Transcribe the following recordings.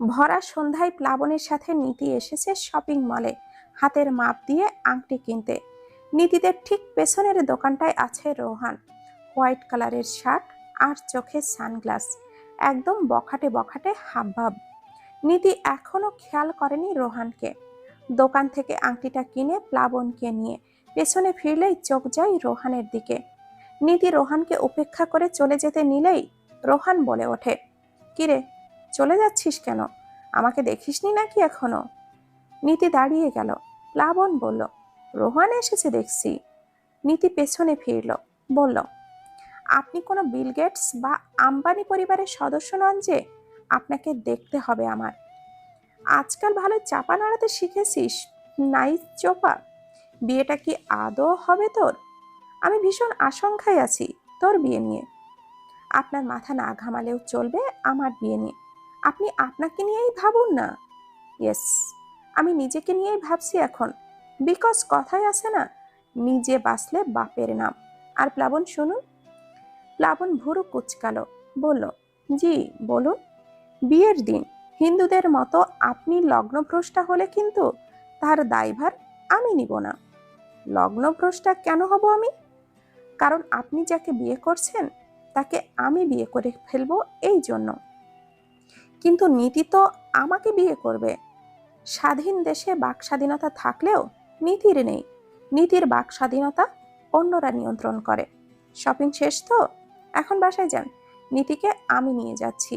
ভরা সন্ধ্যায় প্লাবনের সাথে নীতি এসেছে শপিং মলে হাতের মাপ দিয়ে আংটি কিনতে। নীতিদের ঠিক পেছনের দোকানটায় আছে রোহান। হোয়াইট কালারের শার্ট আর চোখে সানগ্লাস। একদম বখাটে বখাটে হাবভাব। নীতি এখনও খেয়াল করেনি রোহানকে। দোকান থেকে আংটিটা কিনে প্লাবনকে নিয়ে পেছনে ফিরলেই চোখ যায় রোহানের দিকে। নীতি রোহানকে উপেক্ষা করে চলে যেতে নিলেই রোহান বলে ওঠে, কিরে চলে যাচ্ছিস কেন? আমাকে দেখিসনি নাকি এখনও? নীতি দাঁড়িয়ে গেল। প্লাবন বলল, রোহান এসেছে দেখছি। নীতি পেছনে ফিরল, বলল, আপনি কোনো বিল গেটস বা আম্বানি পরিবারের সদস্য নন যে? আপনাকে দেখতে হবে আমার। আজকাল ভালো চাপা নাড়াতে শিখেছিস, নাইস চোপা। বিয়েটা কি আদৌ হবে তোর? আমি ভীষণ আশঙ্কায় আছি তোর বিয়ে নিয়ে। আপনার মাথা না ঘামালেও চলবে আমার বিয়ে নিয়ে। আপনি আপনাকে নিয়েই ভাবুন না। ইয়েস, আমি নিজেকে নিয়েই ভাবছি এখন। বিকজ কথাই আছে না, নিজে বাঁচলে বাপের নাম। আর প্লাবন, শুনুন। প্লাবন ভুরু কুচকালো, বলল, জি, বলুন। বিয়ের দিন, হিন্দুদের মতো আপনি লগ্নভ্রষ্টা হলে কিন্তু তার দায়ভার আমি নিব না। লগ্নভ্রষ্টা কেন হব আমি? কারণ আপনি যাকে বিয়ে করছেন, তাকে আমি বিয়ে করে ফেলব এই জন্য। কিন্তু নীতি তো আমাকে বিয়ে করবে। স্বাধীন দেশে বাক স্বাধীনতা থাকলেও নীতির নেই। নীতির বাক স্বাধীনতা অন্যরা নিয়ন্ত্রণ করে। শপিং শেষ তো? এখন বাসায় যান। নীতিকে আমি নিয়ে যাচ্ছি।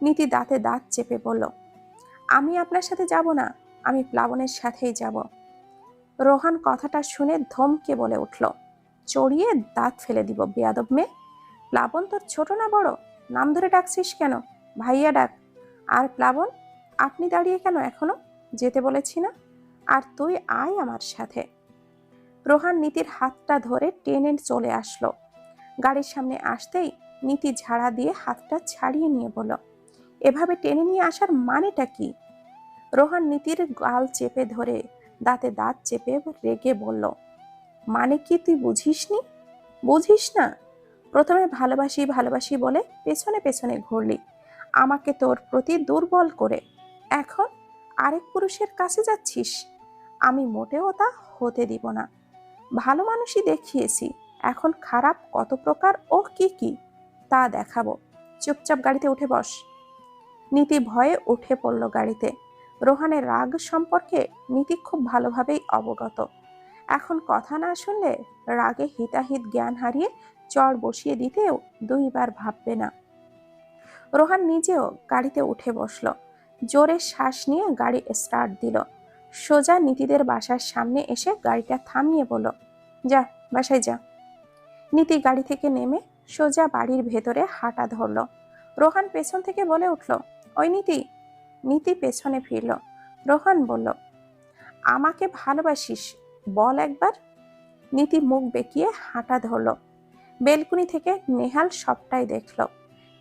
নীতি দাঁতে দাঁত চেপে বলল, আমি আপনার সাথে যাব না। আমি প্লাবনের সাথেই যাব। রোহান কথাটা শুনে ধমকে বলে উঠল, চড়িয়ে দাঁত ফেলে দিব, বেয়াদব মেয়ে। প্লাবন তোর ছোট না বড়? নাম ধরে ডাকছিস কেন? ভাইয়া ডাক। আর প্লাবন, আপনি দাঁড়িয়ে কেন এখনও? যেতে বলেছি না। আর তুই আয় আমার সাথে। রোহান নীতির হাতটা ধরে টেনে চলে আসলো। গাড়ির সামনে আসতেই নীতি ঝাড়া দিয়ে হাতটা ছাড়িয়ে নিয়ে বলল, এভাবে টেনে নিয়ে আসার মানেটা কি? রোহান নীতির গাল চেপে ধরে দাঁতে দাঁত চেপে রেগে বলল মানে কি তুই বুঝিসনি? বুঝিস না। প্রথমে ভালোবাসি ভালোবাসি বলে পেছনে পেছনে ঘুরলি। আমাকে তোর প্রতি দুর্বল করে। এখন আরেক পুরুষের কাছে যাচ্ছিস। আমি মোটেও তা হতে দিব না। ভালো মানুষই দেখিয়েছি। এখন খারাপ কত প্রকার ও কি কি, তা দেখাবো। চুপচাপ গাড়িতে উঠে বস। নীতি ভয়ে উঠে পড়ল গাড়িতে। রোহানের রাগ সম্পর্কে নীতি খুব ভালোভাবেই অবগত। এখন কথা না শুনলে রাগে হিতাহিত জ্ঞান হারিয়ে চড় বসিয়ে দিতেও দুইবার ভাববে না। রোহান নিজেও গাড়িতে উঠে বসল। জোরে শ্বাস নিয়ে গাড়ি স্টার্ট দিল। সোজা নীতিদের বাসার সামনে এসে গাড়িটা থামিয়ে বলল, যা, বাসায় যা। নীতি গাড়ি থেকে নেমে সোজা বাড়ির ভেতরে হাঁটা ধরল। রোহান পেছন থেকে বলে উঠল, ওই নীতি। নীতি পেছনে ফিরল। রোহান বলল, আমাকে ভালোবাসিস, বল একবার। নীতি মুখ বেঁকিয়ে হাঁটা ধরল। বেলকুনি থেকে নেহাল সবটাই দেখল।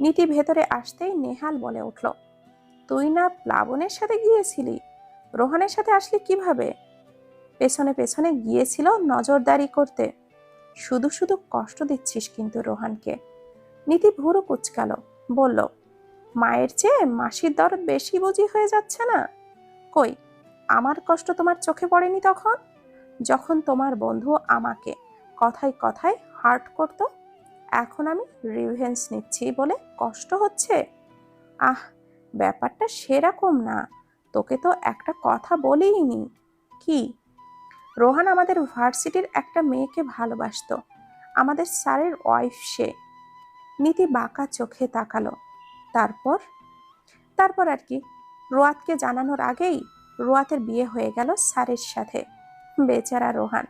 নীতি ভেতরে আসতেই নেহাল বলে উঠল, তুই না প্লাবনের সাথে গিয়েছিলি? রোহানের সাথে আসলি কীভাবে? পেছনে পেছনে গিয়েছিল নজরদারি করতে। শুধু শুধু কষ্ট দিচ্ছিস কিন্তু রোহানকে। নীতি ভুরু কুচকাল, বলল, মায়ের চেয়ে মাসির দরদ বেশি বুঝি হয়ে যাচ্ছে না? কই, আমার কষ্ট তোমার চোখে পড়েনি তখন? যখন তোমার বন্ধু আমাকে কথায় কথায় হার্ট করত এখন আমি রিভেন্স নিচ্ছি বলে কষ্ট হচ্ছে? আহ, ব্যাপারটা সেরকম না। তোকে তো একটা কথা বলিনি কি? রোহান আমাদের ভার্সিটির একটা মেয়েকে ভালোবাসতো। আমাদের স্যারের ওয়াইফ সে। নীতি বাঁকা চোখে তাকালো। তারপর? তারপর আর কি। রোয়াতকে জানানোর আগেই রোয়াতের বিয়ে হয়ে গেল স্যারের সাথে। বেচারা রোহান,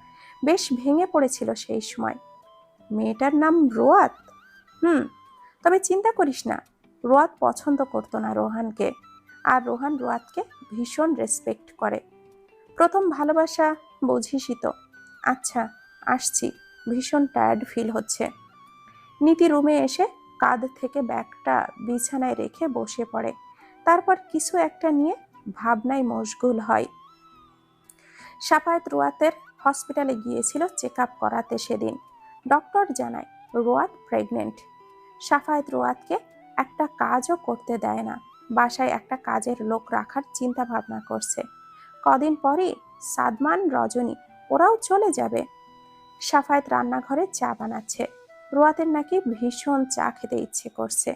বেশ ভেঙে পড়েছিল সেই সময়। মেয়েটার নাম রোয়াত? হুম, তবে চিন্তা করিস না। রোয়াত পছন্দ করতো না রোহানকে। আর রোহান রোয়াতকে ভীষণ রেসপেক্ট করে। প্রথম ভালোবাসা বুঝিসই তো। আচ্ছা আসছি। ভীষণ টায়ার্ড ফিল হচ্ছে। নীতি রুমে এসে কাঁধ থেকে ব্যাগটা বিছানায় রেখে বসে পড়ে। তারপর কিছু একটা নিয়ে ভাবনায় মশগুল হয়। সাফায়াত রোয়াতের হসপিটালে গিয়েছিল চেক আপ করাতে সেদিন। ডক্টর জানায়, রোয়াত প্রেগনেন্ট সাফায়াত রোয়াতকে একটা কাজও করতে দেয় না। বাসায় একটা কাজের লোক রাখার চিন্তা ভাবনা করছে। কদিন পরে সাদমান, রজনী, ওরাও চলে যাবে। সাফায়েত রান্নাঘরে চা বানাচ্ছে। রোয়াতের নাকি ভীষণ চা খেতে ইচ্ছে করছে।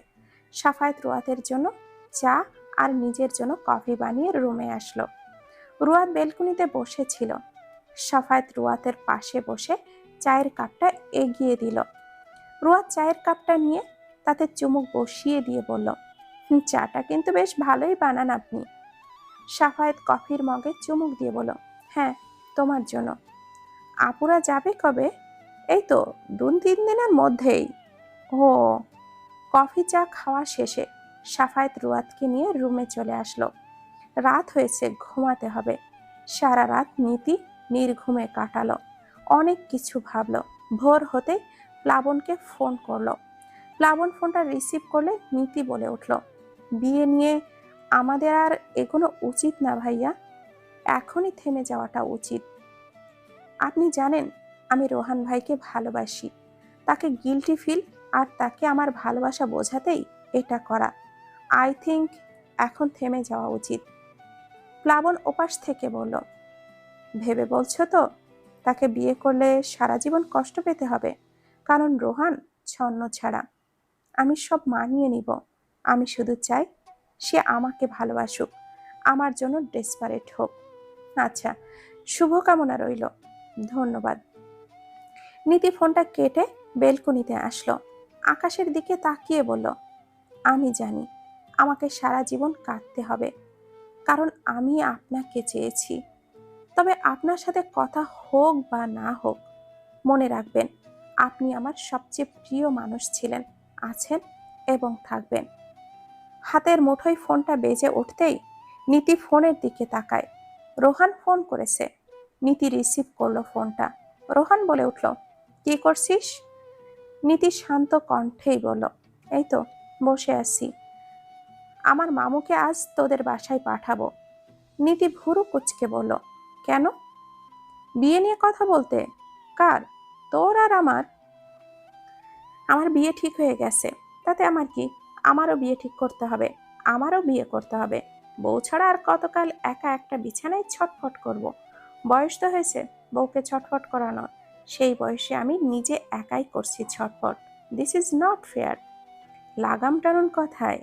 সাফায়েত রুয়াতের জন্য চা আর নিজের জন্য কফি বানিয়ে রুমে আসলো। রুয়াত বেলকুনিতে বসেছিল। সাফায়েত রুয়াতের পাশে বসে চায়ের কাপটা এগিয়ে দিল। রুয়াত চায়ের কাপটা নিয়ে তাতে চুমুক বসিয়ে দিয়ে বলল চাটা কিন্তু বেশ ভালোই বানান আপনি। সাফায়েত কফির মগে চুমুক দিয়ে বলল হ্যাঁ তোমার জন্য। আপুরা যাবে কবে? এই তো দু তিন দিনের মধ্যেই। ও। কফি, চা খাওয়া শেষে সাফায়েত রুয়াতকে নিয়ে রুমে চলে আসলো। রাত হয়েছে, ঘুমাতে হবে। সারা রাত নীতি নির্ঘুমে কাটালো। অনেক কিছু ভাবলো। ভোর হতে প্লাবনকে ফোন করল। প্লাবন ফোনটা রিসিভ করলে নীতি বলে উঠল, বিয়ে নিয়ে আমাদের আর এগোনো উচিত না ভাইয়া। এখনই থেমে যাওয়াটা উচিত। আপনি জানেন, আমি রোহান ভাইকে ভালোবাসি। তাকে গিলটি ফিল আর তাকে আমার ভালোবাসা বোঝাতেই এটা করা। আই থিঙ্ক এখন থেমে যাওয়া উচিত। প্লাবন ওপাশ থেকে বলল, ভেবে বলছো তো? তাকে বিয়ে করলে সারা জীবন কষ্ট পেতে হবে। কারণ রোহান ছন্ন ছাড়া। আমি সব মানিয়ে নিব। আমি শুধু চাই সে আমাকে ভালোবাসুক। আমার জন্য ডেসপারেট হোক। আচ্ছা শুভকামনা রইল। ধন্যবাদ। নীতি ফোনটা কেটে বেলকুনিতে আসলো। আকাশের দিকে তাকিয়ে বলল, আমি জানি আমাকে সারা জীবন কাটতে হবে। কারণ আমি আপনাকে চেয়েছি। তবে আপনার সাথে কথা হোক বা না হোক, মনে রাখবেন, আপনি আমার সবচেয়ে প্রিয় মানুষ ছিলেন, আছেন এবং থাকবেন। হাতের মুঠোয় ফোনটা বেজে উঠতেই নীতি ফোনের দিকে তাকায়। রোহান ফোন করেছে। নীতি রিসিভ করল ফোনটা। রোহান বলে উঠল, কি করছিস? নীতি শান্ত কণ্ঠেই বলল, এই তো, বসে আছি। আমার মামুকে আজ তোদের বাসায় পাঠাবো। নীতি ভুরু কুচকে বলল কেন? বিয়ে নিয়ে কথা বলতে? কার? তোর আর আমার? আমার বিয়ে ঠিক হয়ে গেছে। তাতে আমার কি? আমারও বিয়ে ঠিক করতে হবে। আমারও বিয়ে করতে হবে। বউ ছাড়া আর কতকাল একা একটা বিছানায় ছটফট করব। বয়স তো হয়েছে, বউকে ছটফট করানো। সেই বয়সে আমি নিজে একাই করছি ছটফট। দিস ইজ নট ফেয়ার লাগাম টানুন কথায়।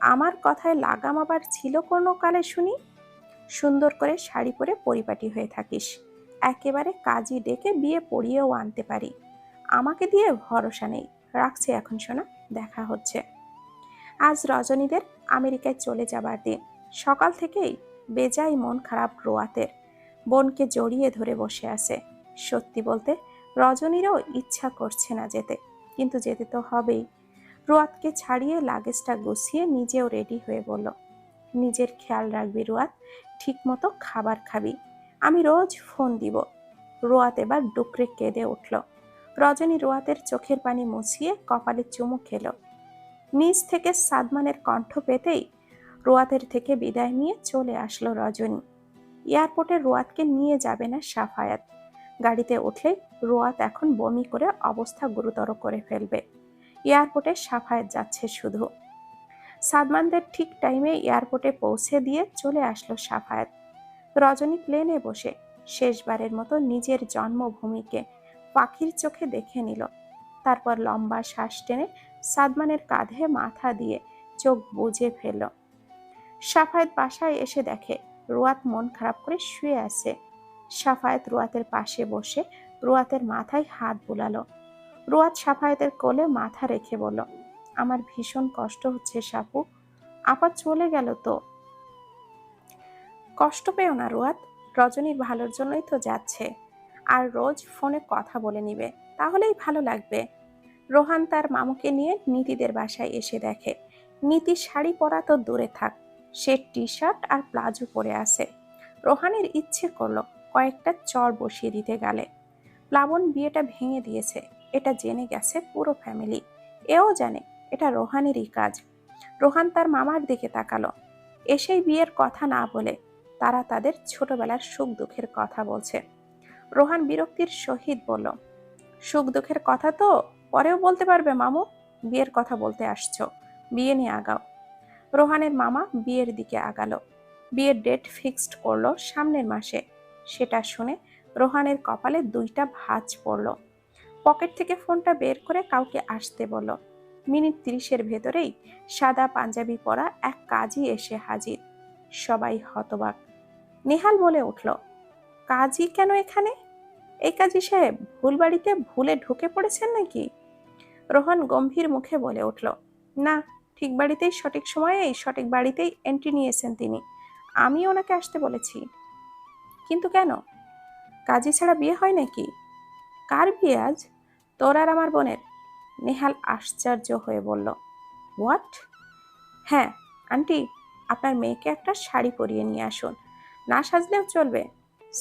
আমার কথায় লাগাম আবার ছিল কোনো কালে শুনি? সুন্দর করে শাড়ি পরে পরিপাটি হয়ে থাকিস। একেবারে কাজী ডেকে বিয়ে পড়িয়েও আনতে পারি। আমাকে দিয়ে ভরসা নেই। রাখছি এখন শোনা দেখা হচ্ছে। আজ রজনীদের আমেরিকায় চলে যাবার দিন। সকাল থেকেই বেজাই মন খারাপ রোয়াতের। বোনকে জড়িয়ে ধরে বসে আছে। সত্যি বলতে, রজনীরও ইচ্ছা করছে না যেতে। কিন্তু যেতে তো হবেই। রোয়াতকে ছাড়িয়ে লাগেজটা গুছিয়ে নিজেও রেডি হয়ে বলল, নিজের খেয়াল রাখবি রোয়াত। ঠিক মতো খাবার খাবি। আমি রোজ ফোন দিব। রোয়াত এবার ডুকরে কেঁদে উঠল। রজনী রোয়াতের চোখের পানি মুছিয়ে কপালে চুমু খেলো। নিজ থেকে সাদমানের কণ্ঠ পেতেই রোয়াতের থেকে বিদায় নিয়ে চলে আসলো রজনী। এয়ারপোর্টে রোয়াতকে নিয়ে যাবে না সাফায়াত। গাড়িতে উঠলে রোয়াত এখন বমি করে অবস্থা গুরুতর করে ফেলবে। এয়ারপোর্টে সাফায়াত যাচ্ছে শুধু। সাদমানদের ঠিক টাইমে এয়ারপোর্টে পৌঁছে দিয়ে চলে আসলো সাফায়াত। রজনী প্লেনে বসে শেষবারের মতো নিজের জন্মভূমিকে পাখির চোখে দেখে নিল। তারপর লম্বা শ্বাস টেনে সাদমানের কাঁধে মাথা দিয়ে চোখ বুজে ফেলল। সাফায়েত বাসায় এসে দেখে রুয়াত মন খারাপ করে শুয়ে আছে। সাফায়েত রুয়াতের পাশে বসে রুয়াতের মাথায় হাত বুলালো। রুয়াত সাফায়েতের কোলে মাথা রেখে বলল আমার ভীষণ কষ্ট হচ্ছে, সাপু। আপা চলে গেল তো? কষ্ট পেও না, রুয়াত। রজনীর ভালোর জন্যই তো যাচ্ছে। আর রোজ ফোনে কথা বলে নিবে, তাহলেই ভালো লাগবে। রোহান তার মামুকে নিয়ে নীতিদের বাসায় এসে দেখে। নীতি শাড়ি পরা তো দূরে থাক, সে টি শার্ট আর প্লাজো পরে আছে। রোহানের ইচ্ছে করল কয়েকটা চর বসিয়ে দিতে গেলে। প্লাবন বিয়েটা ভেঙে দিয়েছে, এটা জেনে গেছে পুরো ফ্যামিলি। এও জানে এটা রোহানেরই কাজ। রোহান তার মামার দিকে তাকালো। এসেই বিয়ের কথা না বলে তারা তাদের ছোটবেলার সুখ দুঃখের কথা বলছে। রোহান বিরক্তির সহিত বলল, সুখ দুঃখের কথা তো পরেও বলতে পারবে মামু, বিয়ের কথা বলতে আসছো। বিয়ে নিয়ে আগাও। রোহানের মামা বিয়ের দিকে আগালো। বিয়ের ডেট ফিক্সড করল সামনের মাসে। সেটা শুনে রোহানের কপালে দুইটা ভাঁজ পড়ল। পকেট থেকে ফোনটা বের করে কাউকে আসতে বলল মিনিট তিরিশের ভেতরেই সাদা পাঞ্জাবি পরা এক কাজী এসে হাজির। সবাই হতবাক। নেহাল বলে উঠল, কাজী কেন এখানে? এই কাজী সাহেব ভুল বাড়িতে ভুলে ঢুকে পড়েছেন নাকি? রোহন গম্ভীর মুখে বলে উঠল, না, ঠিক বাড়িতেই, সঠিক সময়ে সঠিক বাড়িতেই এন্ট্রি নিয়েছেন তিনি। আমি ওনাকে আসতে বলেছি। কিন্তু কেন? কাজী ছাড়া বিয়ে হয় নাকি? কার বিয়ে আজ? তোর আর আমার বোনের নেহাল আশ্চর্য হয়ে বলল হোয়াট হ্যাঁ আন্টি, আপনার মেয়েকে একটা শাড়ি পরিয়ে নিয়ে আসুন। না সাজলেও চলবে।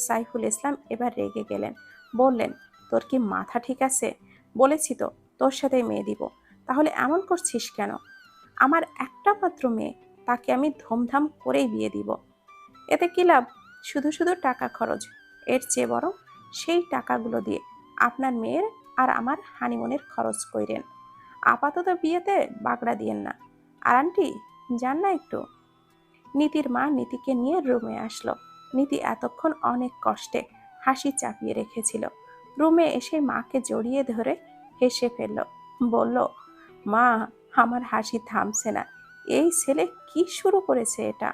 সাইফুল ইসলাম এবার রেগে গেলেন, বললেন, তোর কি মাথা ঠিক আছে? বলেছি তো, তোর সাথে মেয়ে দিব। তাহলে এমন করছিস কেন? আমার একটা মাত্র মেয়ে, তাকে আমি ধুমধাম করেই বিয়ে দিব। এতে কি লাভ? শুধু শুধু টাকা খরচ। এর চেয়ে বরং সেই টাকাগুলো দিয়ে আপনার মেয়ের আর আমার হানিমুনের খরচ কইরেন। আপাতত বিয়েতে বাগড়া দিয়েন না। আর আন্টি, যান না একটু। নীতির মা নীতিকে নিয়ে রুমে আসলো। নীতি এতক্ষণ অনেক কষ্টে হাসি চাপিয়ে রেখেছিল। রুমে এসে মাকে জড়িয়ে ধরে হেসে ফেলল। বলল, মা, আমার হাসি থামছে না। এই ছেলে কি শুরু করেছে এটা?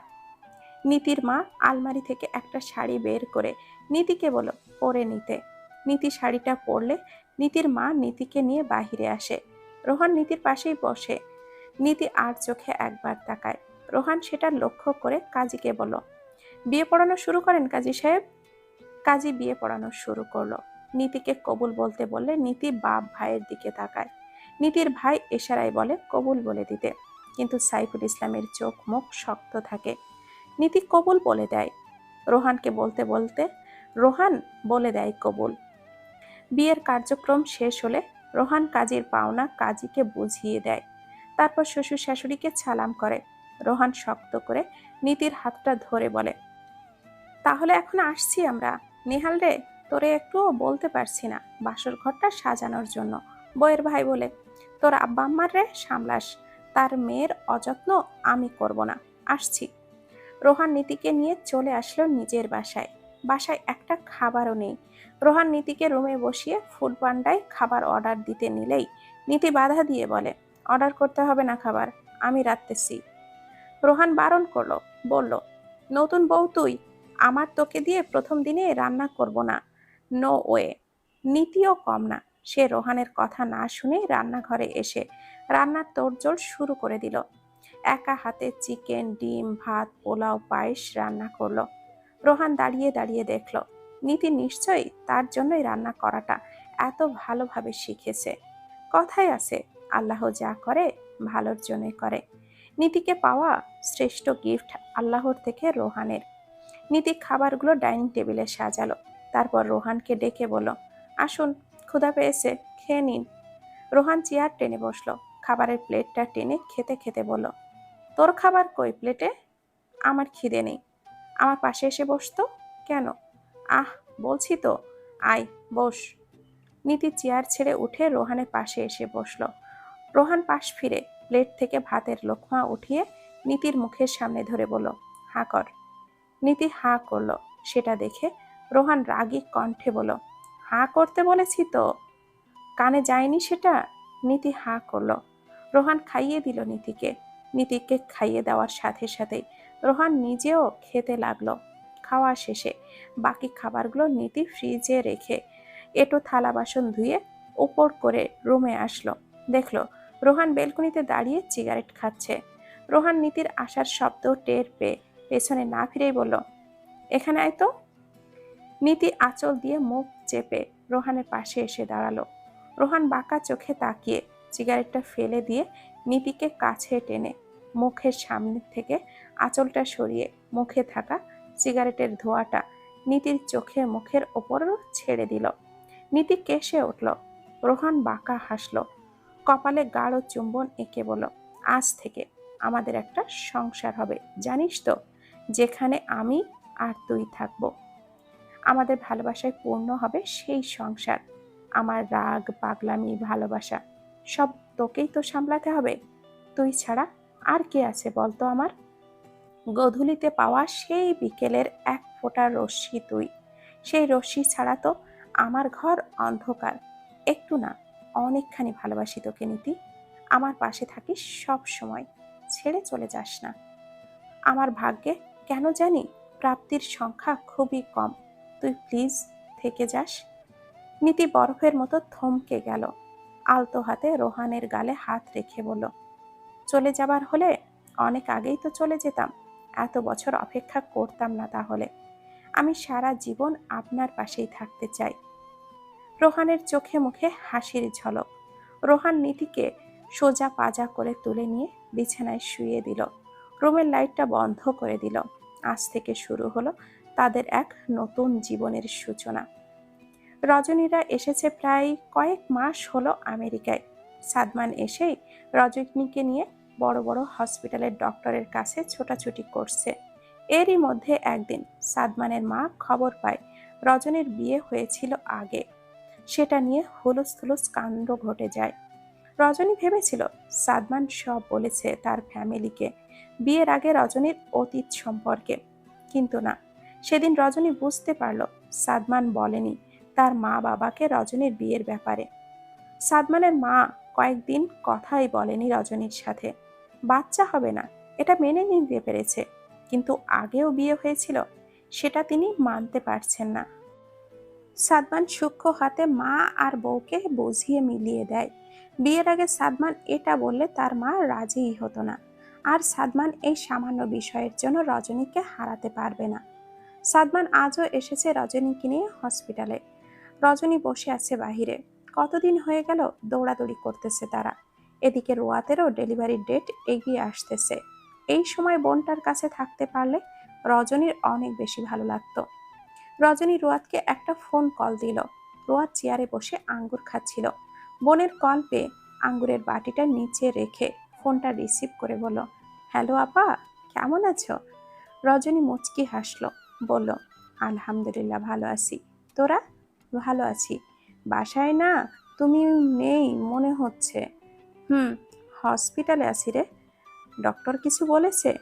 নীতির মা আলমারি থেকে একটা শাড়ি বের করে নীতিকে বলো পরে নিতে। নীতি শাড়িটা পরলে নীতির মা নীতিকে নিয়ে বাহিরে আসে। রোহান নীতির পাশেই বসে। নীতি আর চোখে একবার তাকায়। রোহান সেটা লক্ষ্য করে কাজীকে বলল, বিয়ে পড়ানো শুরু করেন কাজী সাহেব? কাজী বিয়ে পড়ানো শুরু করল। নীতিকে কবুল বলতে বললে নীতি বাপ ভাইয়ের দিকে তাকায়। নীতির ভাই এশারায় বলে, কবুল বলে দিতে। কিন্তু সাইফুল ইসলামের চোখ মুখ শক্ত থাকে। নীতি কবুল বলে দেয়। রোহানকে বলতে বলতে, রোহান বলে দেয় কবুল। বিয়ের কার্যক্রম শেষ হলে রোহান কাজীর পাওনা কাজীকে বুঝিয়ে দেয়। তারপর শ্বশুর শাশুড়িকে ছালাম করে। রোহান শক্ত করে নীতির হাতটা ধরে বলে, তাহলে এখন আসছি আমরা। নেহাল রে, তোরে একটুও বলতে পারছি না বাসর ঘরটা সাজানোর জন্য। বইয়ের ভাই বলে, তোর আব্বা আম্মার রে সামলাস। তার মেয়ের অযত্ন আমি করব না। আসছি। রোহান নীতিকে নিয়ে চলে আসলো নিজের বাসায়। বাসায় একটা খাবারও নেই। রোহান নীতিকে রুমে বসিয়ে ফুড পান্ডায় খাবার অর্ডার দিতে নিলেই নীতি বাধা দিয়ে বলে, অর্ডার করতে হবে না খাবার, আমি রাখতেছি। রোহান বারণ করল, বলল, নতুন বউ তুই, আমার তোকে দিয়ে প্রথম দিনে রান্না করব না নো ওয়ে নীতিও কম না, সে রোহানের কথা না শুনে রান্নাঘরে এসে রান্নার তোড়জোড় শুরু করে দিল। একা হাতে চিকেন, ডিম, ভাত, পোলাও, পায়েস রান্না করল। রোহান দাঁড়িয়ে দাঁড়িয়ে দেখল, নীতি নিশ্চয়ই তার জন্যই রান্না করাটা এত ভালোভাবে শিখেছে। কথাই আছে, আল্লাহ যা করে, ভালোর জন্য করে। নীতিকে পাওয়া শ্রেষ্ঠ গিফট আল্লাহর থেকে রোহানের। নীতি খাবারগুলো ডাইনিং টেবিলে সাজালো। তারপর রোহানকে ডেকে বলল, আসুন, ক্ষুধা পেয়েছে, খেয়ে নিন। রোহান চেয়ার টেনে বসল, খাবারের প্লেটটা টেনে খেতে খেতে বলল, তোর খাবার কই, প্লেটে? আমার খিদে নেই। আমার পাশে এসে বসতো? কেন? আহ, বলছি তো। আয়, বস। নীতি চেয়ার ছেড়ে উঠে রোহানের পাশে এসে বসল। রোহান পাশ ফিরে প্লেট থেকে ভাতের লোকমা উঠিয়ে নীতির মুখের সামনে ধরে বলল, হা কর। নীতি হা করল। সেটা দেখে রোহান রাগী কণ্ঠে বলল, হা করতে বলেছি তো? কানে যায়নি সেটা? নীতি হা করল। রোহান খাইয়ে দিল নীতিকে। নীতিকে খাইয়ে দেওয়ার সাথে সাথেই রোহান নিজেও খেতে লাগল। খাওয়া শেষে বাকি খাবারগুলো নীতি ফ্রিজে রেখে এটো থালা বাসন ধুয়ে ওপর করে রুমে আসলো। দেখল, রোহান বেলকনিতে দাঁড়িয়ে সিগারেট খাচ্ছে। রোহান নীতির আসার শব্দ টের পেয়ে পেছনে না ফিরেই বলল, এখানে আয় তো। নীতি আঁচল দিয়ে মুখ চেপে রোহানের পাশে এসে দাঁড়াল। রোহান বাঁকা চোখে তাকিয়ে সিগারেটটা ফেলে দিয়ে নীতিকে কাছে টেনে মুখের সামনে থেকে আঁচলটা সরিয়ে মুখে থাকা সিগারেটের ধোঁয়াটা নীতির চোখে মুখের ওপরও ছেড়ে দিল। নীতি কেসে উঠল। রোহান বাঁকা হাসলো। কপালে গাঢ় চুম্বন এঁকে বলল, আজ থেকে আমাদের একটা সংসার হবে, জানিস তো? যেখানে আমি আর তুই থাকব। আমাদের ভালোবাসায় পূর্ণ হবে সেই সংসার। আমার রাগ, পাগলামি, ভালোবাসা, সব তোকেই তো সামলাতে হবে। তুই ছাড়া আর কে আছে বলতো আমার? গধূলিতে পাওয়া সেই বিকেলের এক ফোঁটা রশ্মি তুই। সেই রশ্মি ছাড়া তো আমার ঘর অন্ধকার। একটু না, অনেকখানি ভালোবাসি তোকে নীতি। আমার পাশে থাকিস সব সময়। ছেড়ে চলে যাস না। আমার ভাগ্যে কেন জানি প্রাপ্তির সংখ্যা খুবই কম। তুই প্লিজ থেকে যাস। নীতি বরফের মতো থমকে গেল। আলতো হাতে রোহানের গালে হাত রেখে বলল চলে যাবার হলে অনেক আগেই তো চলে যেতাম। এত বছর অপেক্ষা করতাম না তাহলে। আমি সারা জীবন আপনার পাশেই থাকতে চাই। রোহানের চোখে মুখে হাসির ঝলক। রোহান নীতিকে সোজা পাজা করে তুলে নিয়ে বিছানায় শুয়ে দিল। রুমের লাইটটা বন্ধ করে দিল। আজ থেকে শুরু হলো তাদের এক নতুন জীবনের সূচনা। রজনীরা এসেছে প্রায় কয়েক মাস হলো আমেরিকায়। সাদমান এসেই রজনীকে নিয়ে বড় বড় হসপিটালের ডক্টরের কাছে ছোটাছুটি করছে। এরই মধ্যে একদিন সাদমানের মা খবর পায় রজনীর বিয়ে হয়েছিল আগে। সেটা নিয়ে হুলুস থুলুস কাণ্ড ঘটে যায়। রজনী ভেবেছিল সাদমান সব বলেছে তার ফ্যামিলিকে। বিয়ের আগে রজনীর অতীত সম্পর্কে। কিন্তু না, সেদিন রজনী বুঝতে পারল সাদমান বলেনি তার মা বাবাকে রজনীর বিয়ের ব্যাপারে। সাদমানের মা কয়েকদিন কথাই বলেনি রজনীর সাথে। বাচ্চা হবে না, এটা মেনে নিতে পেরেছে, কিন্তু আগেও বিয়ে হয়েছিল, সেটা তিনি মানতে পারছেন না। সাদমান সূক্ষ্ম হাতে মা আর বউকে বুঝিয়ে মিলিয়ে দেয়। বিয়ের আগে সাদমান এটা বললে তার মা রাজিই হতো না, আর সাদমান এই সামান্য বিষয়ের জন্য রজনীকে হারাতে পারবে না। সাদমান আজও এসেছে রজনীকে নিয়ে হসপিটালে। রজনী বসে আছে বাহিরে। কতদিন হয়ে গেল দৌড়াদৌড়ি করতেছে তারা। এদিকে রোয়াতেরও ডেলিভারির ডেট এগিয়ে আসতেছে। এই সময় বোনটার কাছে থাকতে পারলে রজনীর অনেক বেশি ভালো লাগতো। রজনী রোয়াতকে একটা ফোন কল দিল। রোয়াত চেয়ারে বসে আঙ্গুর খাচ্ছিল। বোনের কল পেয়ে আঙ্গুরের বাটিটা নিচে রেখে ফোনটা রিসিভ করে বলল, হ্যালো আপা, কেমন আছো? রজনী মুচকি হাসলো, বলল, আলহামদুলিল্লাহ, ভালো আছি। তোরা? ভালো আছি। বাসায় না? তুমি নেই, মনে হচ্ছে। হুম, হসপিটালে আছি রে। ডক্টর কিছু বলেছে?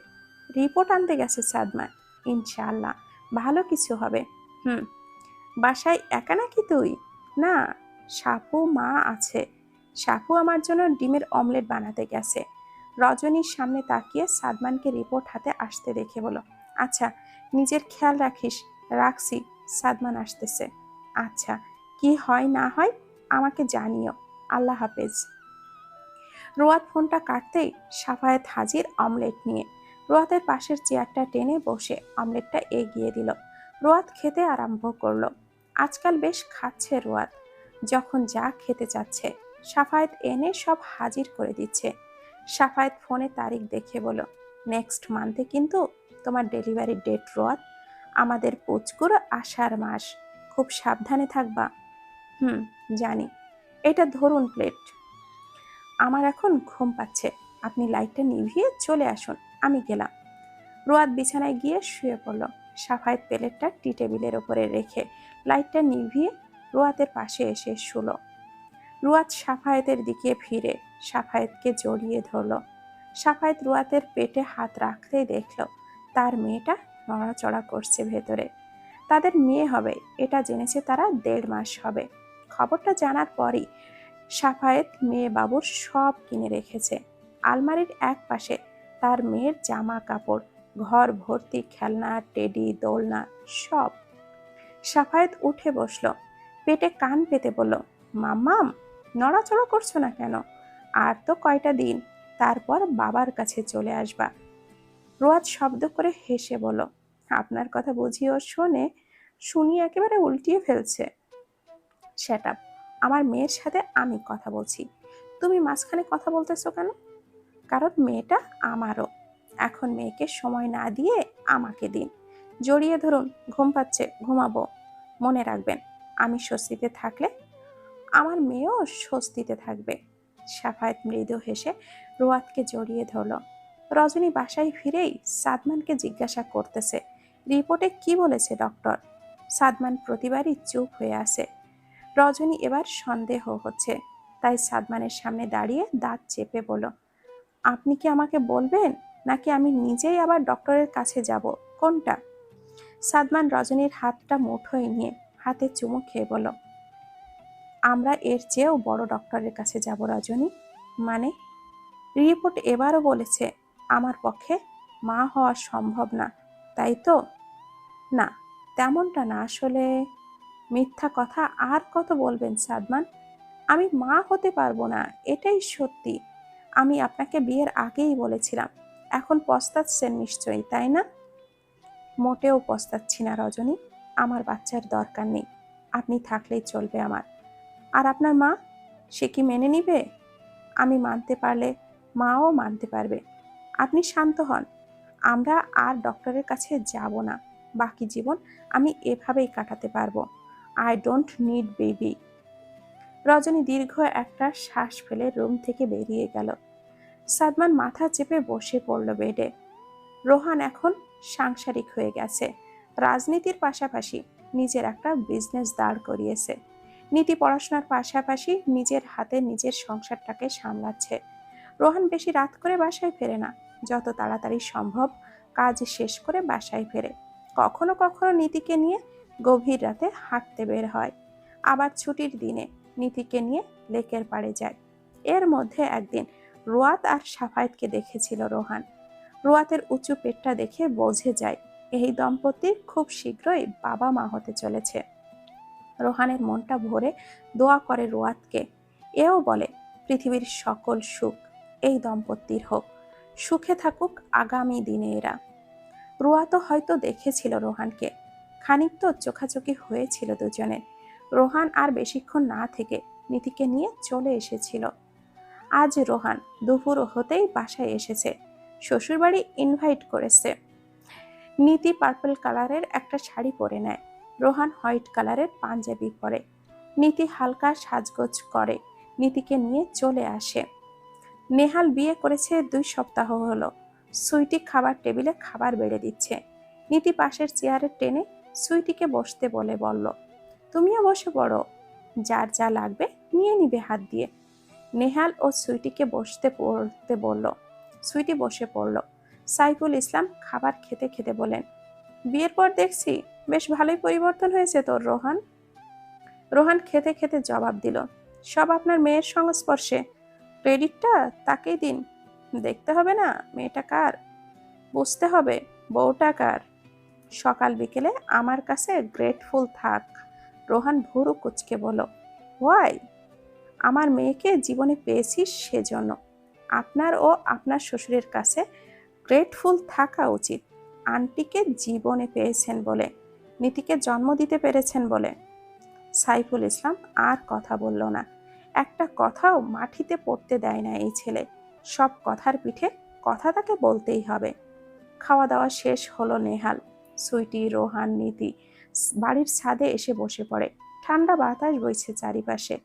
রিপোর্ট আনতে গেছে সাদমা। ইনশাল্লাহ ভালো কিছু হবে। হুম, বাসায় একা নাকি তুই? না, সাপু মা আছে। সাপু আমার জন্য ডিমের অমলেট বানাতে গেছে। রজনীর সামনে তাকিয়ে সাদমানকে রিপোর্ট হাতে আসতে দেখে বলো আচ্ছা নিজের খেয়াল রাখিস। রাখছি, সাদমান আসতেছে। আচ্ছা কি হয় না হয় আমাকে জানিও। আল্লাহ হাফেজ। রোয়াত ফোনটা কাটতেই সাফায়েত হাজির অমলেট নিয়ে রোয়াতের পাশের চেয়ারটা টেনে বসে অমলেটটা এগিয়ে দিল। রোয়াত খেতে আরম্ভ করল। আজকাল বেশ খাচ্ছে রোয়াত। যখন যা খেতে চাচ্ছে, সাফায়েত এনে সব হাজির করে দিচ্ছে। সাফায়েত ফোনে তারিখ দেখে বলো, নেক্সট মান্থে কিন্তু তোমার ডেলিভারি ডেট রোয়াত। আমাদের পুচকুর আষাঢ় মাস। খুব সাবধানে থাকবা। হুম, জানি। এটা ধরুন প্লেট। আমার এখন ঘুম পাচ্ছে। আপনি লাইটটা নিভিয়ে চলে আসুন। আমি গেলাম। রোয়াত বিছানায় গিয়ে শুয়ে পড়ল। সাফায়েত প্লেটটা টি টেবিলের ওপরে রেখে লাইটটা নিভিয়ে রোয়াতের পাশে এসে শুলো। রুয়াত সাফায়েতের দিকে ফিরে সাফায়েতকে জড়িয়ে ধরল। সাফায়েত রুয়াতের পেটে হাত রাখতেই দেখল, তার মেয়েটা নড়াচড়া করছে ভেতরে। তাদের মেয়ে হবে, এটা জেনেছে তারা দেড় মাস হবে। খবরটা জানার পরই সাফায়েত মেয়ে বাবুর সব কিনে রেখেছে। আলমারির এক পাশে তার মেয়ের জামা কাপড়, ঘর ভর্তি খেলনা, টেডি, দোলনা সব। সাফায়েত উঠে বসল, পেটে কান পেতে বলল, মাম্মাম, নড়াচড়া করছ না কেন? আর তো কয়টা দিন, তারপর বাবার কাছে চলে আসবা। রোয়াজ শব্দ করে হেসে বলো আপনার কথা বুঝিও, শোনে, শুনি একেবারে উল্টিয়ে ফেলছে। সেট আমার মেয়ের সাথে আমি কথা বলছি। তুমি মাঝখানে কথা বলতেছো কেন? কারণ মেয়েটা আমারও। এখন মেয়েকে সময় না দিয়ে আমাকে দিন। জড়িয়ে ধরুন, ঘুম পাচ্ছে, ঘুমাবো। মনে রাখবেন, আমি স্বস্তিতে থাকলে আমার মেয়েও স্বস্তিতে থাকবে। সাফায়েত মৃদু হেসে রোয়াতকে জড়িয়ে ধরল। রজনী বাসায় ফিরেই সাদমানকে জিজ্ঞাসা করতেছে, রিপোর্টে কি বলেছে, ডক্টর? সাদমান প্রতিবারই চুপ হয়ে আছে। রজনী এবার সন্দেহ হচ্ছে। তাই সাদমানের সামনে দাঁড়িয়ে দাঁত চেপে বলল, আপনি কি আমাকে বলবেন? নাকি আমি নিজেই আবার ডক্টরের কাছে যাব? কোনটা? সাদমান রজনীর হাতটা মুঠোয় নিয়ে হাতে চুমু খেয়ে বলল, আমরা এর চেয়েও বড় ডক্টরের কাছে যাব রজনী। মানে? রিপোর্ট এবারও বলেছে, আমার পক্ষে মা হওয়া সম্ভব না। তাই তো? না, তেমনটা না। আসলে মিথ্যা কথা আর কত বলবেন সাদমান? আমি মা হতে পারব না, এটাই সত্যি। আমি আপনাকে বিয়ের আগেই বলেছিলাম, এখন পস্তাচ্ছেন নিশ্চয়ই, তাই না? মোটেও পস্তাচ্ছি না রজনী, আমার বাচ্চার দরকার নেই, আপনি থাকলেই চলবে আমার। আর আপনার মা, সে কি মেনে নিবে? আমি মানতে পারলে মাও মানতে পারবে। আপনি শান্ত হন, আমরা আর ডক্টরের কাছে যাব না, বাকি জীবন আমি এভাবেই কাটাতে পারব। I don't need baby. Rajani দীর্ঘ একটা শ্বাস ফেলে রুম থেকে বেরিয়ে গেল। সাদমান মাথা চেপে বসে পড়ল বেডে। রোহান এখন সাংসারিক হয়ে গেছে। রাজনীতির পাশাপাশি নিজের একটা বিজনেস দাঁড় করিয়েছে। নীতি পড়াশোনার পাশাপাশি নিজের হাতে নিজের সংসারটাকে সামলাচ্ছে। রোহান বেশি রাত করে বাসায় ফেরে না। যত তাড়াতাড়ি সম্ভব কাজ শেষ করে বাসায় ফেরে। কখনো কখনো নীতিকে নিয়ে গভীর রাতে হাঁটতে বের হয়। আবার ছুটির দিনে নীতিকে নিয়ে লেকের পাড়ে যায়। এর মধ্যে একদিন রোয়াত আর সাফায়েতকে দেখেছিল রোহান। রোয়াতের উঁচু পেটটা দেখে বোঝে যায়, এই দম্পতির খুব শীঘ্রই বাবা মা হতে চলেছে। রোহানের মনটা ভরে দোয়া করে রোয়াতকে, এও বলে, পৃথিবীর সকল সুখ এই দম্পতির হোক, সুখে থাকুক আগামী দিনে এরা। রোয়াতও হয়তো দেখেছিল রোহানকে খানিক তো চোখাচোখি হয়েছিল দুজনের রোহান আর বেশিক্ষণ না থেকে নীতিকে নিয়ে চলে এসেছিল। আজ রোহান দুপুর হতেই বাসায় এসেছে। শ্বশুরবাড়ি ইনভাইট করেছে। নীতি পার্পল কালারের একটা শাড়ি পরে নেয়। রোহান হোয়াইট কালারের পাঞ্জাবি পরে। নীতি হালকা সাজগোজ করে। নীতিকে নিয়ে চলে আসে। নেহাল বিয়ে করেছে দুই সপ্তাহ হলো। সুইটি খাবার টেবিলে খাবার বেড়ে দিচ্ছে। নীতি পাশের চেয়ারে টেনে সুইটিকে বসতে বলে বলল, তুমিও বসে পড়ো। যার যা লাগবে নিয়ে নিবে হাত দিয়ে। নেহাল ও সুইটিকে বসতে পড়তে বলল, সুইটি বসে পড়ল। সাইফুল ইসলাম খাবার খেতে খেতে বলেন, বিয়ের পর দেখছি বেশ ভালোই পরিবর্তন হয়েছে তোর, রোহান। রোহান খেতে খেতে জবাব দিল, সব আপনার মেয়ের সংস্পর্শে। ক্রেডিটটা তাকেই দিন। দেখতে হবে না মেয়েটা কার। বুঝতে হবে বউটা কার। সকাল বিকেলে আমার কাছে গ্রেটফুল থাক। রোহান ভুরু কুচকে বলো ওয়াই আমার মেয়েকে জীবনে পেয়েছিস সেজন্য। আপনার ও আপনার শ্বশুরের কাছে গ্রেটফুল থাকা উচিত। আন্টিকে জীবনে পেয়েছেন বলে, নীতিকে জন্ম দিতে পেরেছেন বলে। সাইফুল ইসলাম আর কথা বলল না। একটা কথাও মাটিতে পড়তে দেয় না এই ছেলে। সব কথার পিঠে কথা তাকে বলতেই হবে। খাওয়া দাওয়া শেষ হলো নেহাল। সুইটি, রোহান, নীতি বাড়ির ছাদে এসে বসে পড়ে। ঠান্ডা বাতাস বইছে চারিপাশে।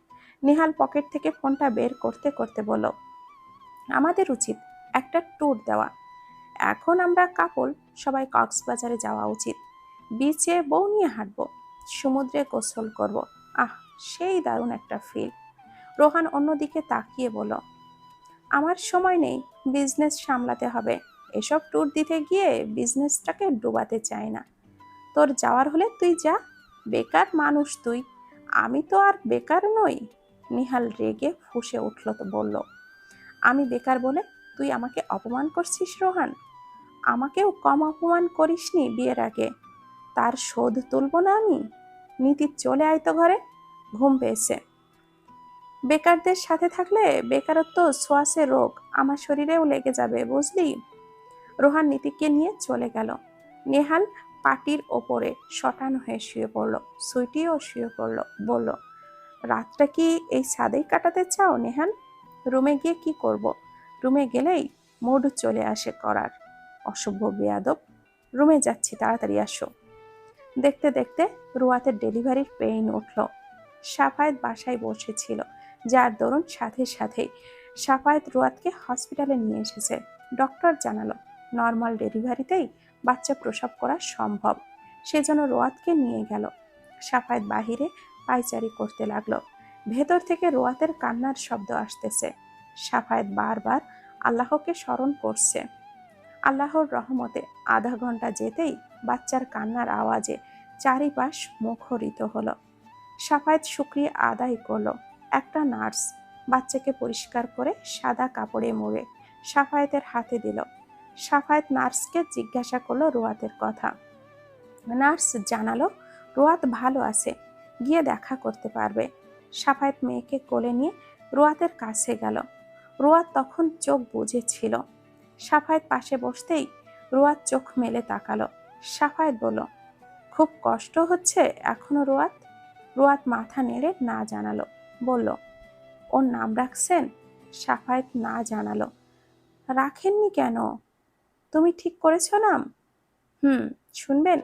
নেহাল পকেট থেকে ফোনটা বের করতে করতে বলল, আমাদের উচিত একটা ট্যুর দেওয়া। এখন আমরা কাপল, সবাই কক্সবাজারে যাওয়া উচিত। বিচে বউ নিয়ে হাঁটবো, সমুদ্রে গোসল করব। আহ, সেই দারুণ একটা ফিল রোহান অন্যদিকে তাকিয়ে বলল, আমার সময় নেই বিজনেস সামলাতে হবে। এসব ট্যুর দিতে গিয়ে বিজনেসটাকে ডুবাতে চাই না। তোর যাওয়ার হলে তুই যা, বেকার মানুষ তুই। আমি তো আর বেকার নই, নিহাল রেগে ফুসে উঠল তো বলল। আমি বেকার বলে তুই আমাকে অপমান করছিস, রোহান? আমাকেও কম অপমান করিসনি বিয়ের আগে। তার শোধ তুলব না আমি? নীতি চলে আয় তো ঘরে, ঘুম পেয়েছে। বেকারদের সাথে থাকলে বেকারত্ব সোয়াসে রোগ, আমার শরীরেও লেগে যাবে, বুঝলি? রোহান নীতিকে নিয়ে চলে গেল। নেহাল পাটির ওপরে শটান হয়ে শুয়ে পড়ল, সুইটিও শুয়ে পড়ল, বলল, রাতটা কি এই ছাদেই কাটাতে চাও নেহাল? রুমে গিয়ে কি করব। রুমে গেলেই মুড চলে আসে করার। অসভ্য বেয়াদব, রুমে যাচ্ছি, তাড়াতাড়ি আসো। দেখতে দেখতে রুয়াতের ডেলিভারির পেইন উঠল। সাফায়েত বাসায় বসেছিল, যার দরুন সাথে সাথেই সাফায়েত রুয়াতকে হসপিটালে নিয়ে এসেছে। ডক্টর জানালো নর্মাল ডেলিভারিতেই বাচ্চা প্রসব করা সম্ভব। সেজন্য রোয়াতকে নিয়ে গেল। সাফায়েত বাহিরে পাইচারি করতে লাগল। ভেতর থেকে রোয়াতের কান্নার শব্দ আসতেছে। সাফায়েত বারবার আল্লাহকে স্মরণ করছে। আল্লাহর রহমতে আধা ঘণ্টা যেতেই বাচ্চার কান্নার আওয়াজে চারিপাশ মুখরিত হলো। সাফায়েত শুক্রিয়া আদায় করল। একটা নার্স বাচ্চাকে পরিষ্কার করে সাদা কাপড়ে মুড়ে সাফায়েতের হাতে দিল। সাফায়েত নার্সকে জিজ্ঞাসা করল রোয়াতের কথা। নার্স জানালো রোয়াত ভালো আছে, গিয়ে দেখা করতে পারবে। সাফায়েত মেয়েকে কোলে নিয়ে রোয়াতের কাছে গেল। রোয়াত তখন চোখ বুঝেছিল সাফায়েত পাশে বসতেই রোয়াত চোখ মেলে তাকালো। সাফায়েত বলল, খুব কষ্ট হচ্ছে এখনও রোয়াত রোয়াত মাথা নেড়ে না জানালো। বলল, ওর নাম রাখছেন? সাফায়েত না জানালো। রাখেননি কেন? তুমি ঠিক করেছ নাম? হুম, শুনবেন?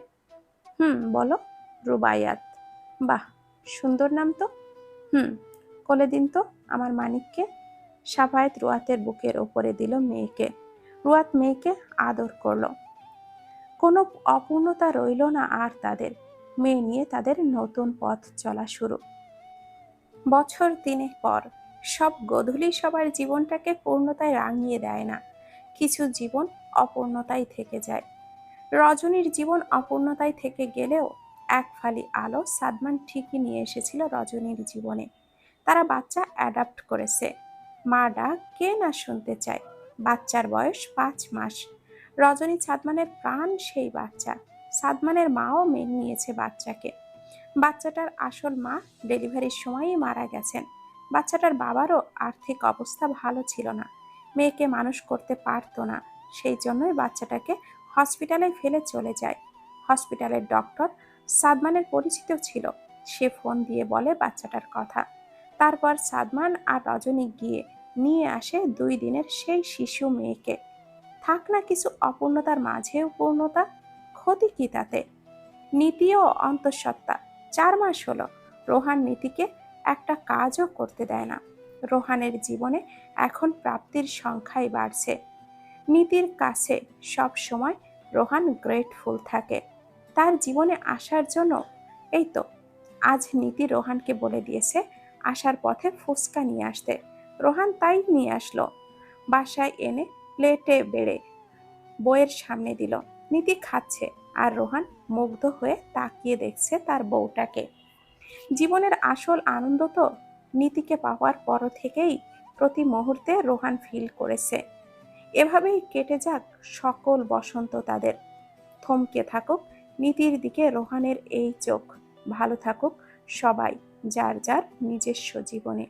হুম, বলো। রুবাইয়াত বাহ, সুন্দর নাম তো। হুম, কোলে দিন তো আমার মানিককে। সাফায়েত রুয়াতের বুকের ওপরে দিল মেয়েকে। রুয়াত মেয়েকে আদর করল। কোনো অপূর্ণতা রইল না আর তাদের। মেয়ে নিয়ে তাদের নতুন পথ চলা শুরু। বছর তিনেক পর, সব গধূলি সবার জীবনটাকে পূর্ণতায় রাঙিয়ে দেয় না। কিছু জীবন অপূর্ণতায় থেকে যায়। রজনীর জীবন অপূর্ণতায় থেকে গেলেও এক ফালি আলো সাদমান ঠিকই নিয়ে এসেছিল রজনীর জীবনে। তারা বাচ্চা অ্যাডাপ্ট করেছে। মা ডাক কে না শুনতে চায়? বাচ্চার বয়স পাঁচ মাস। রজনী সাদমানের প্রাণ সেই বাচ্চা। সাদমানের মাও মেনে নিয়েছে বাচ্চাকে। বাচ্চাটার আসল মা ডেলিভারির সময়ই মারা গেছেন। বাচ্চাটার বাবারও আর্থিক অবস্থা ভালো ছিল না। মেয়েকে মানুষ করতে পারতো না। সেই জন্যই বাচ্চাটাকে হসপিটালে ফেলে চলে যায়। হসপিটালের ডক্টর সাদমানের পরিচিত ছিল। সে ফোন দিয়ে বলে বাচ্চাটার কথা। তারপর সাদমান আর রজনী গিয়ে নিয়ে আসে দুই দিনের সেই শিশু মেয়েকে। থাক না কিছু অপূর্ণতার মাঝেও পূর্ণতা, ক্ষতি কি তাতে? নীতি ও অন্তঃসত্ত্বা। চার মাস হলো। রোহান নীতিকে একটা কাজও করতে দেয় না। রোহানের জীবনে এখন প্রাপ্তির সংখ্যাই বাড়ছে। নীতির কাছে সব সময় রোহান গ্রেটফুল থাকে। তার জীবনে আসার জন্য এই তো, আজ নীতি রোহানকে বলে দিয়েছে আসার পথে ফুচকা নিয়ে আসতে। রোহান তাই নিয়ে আসলো। বাসায় এনে প্লেটে বেড়ে বইয়ের সামনে দিল। নীতি খাচ্ছে আর রোহান মুগ্ধ হয়ে তাকিয়ে দেখছে তার বউটাকে। জীবনের আসল আনন্দ তো নীতিকে পাওয়ার পর থেকেই প্রতি মুহূর্তে রোহান ফিল করেছে। এভাবেই কেটে যাক সকল বসন্ত তাদের। থমকে থাকুক, নীতির দিকে রোহানের এই চোখ। ভালো থাকুক সবাই, যার যার নিজস্ব জীবনে।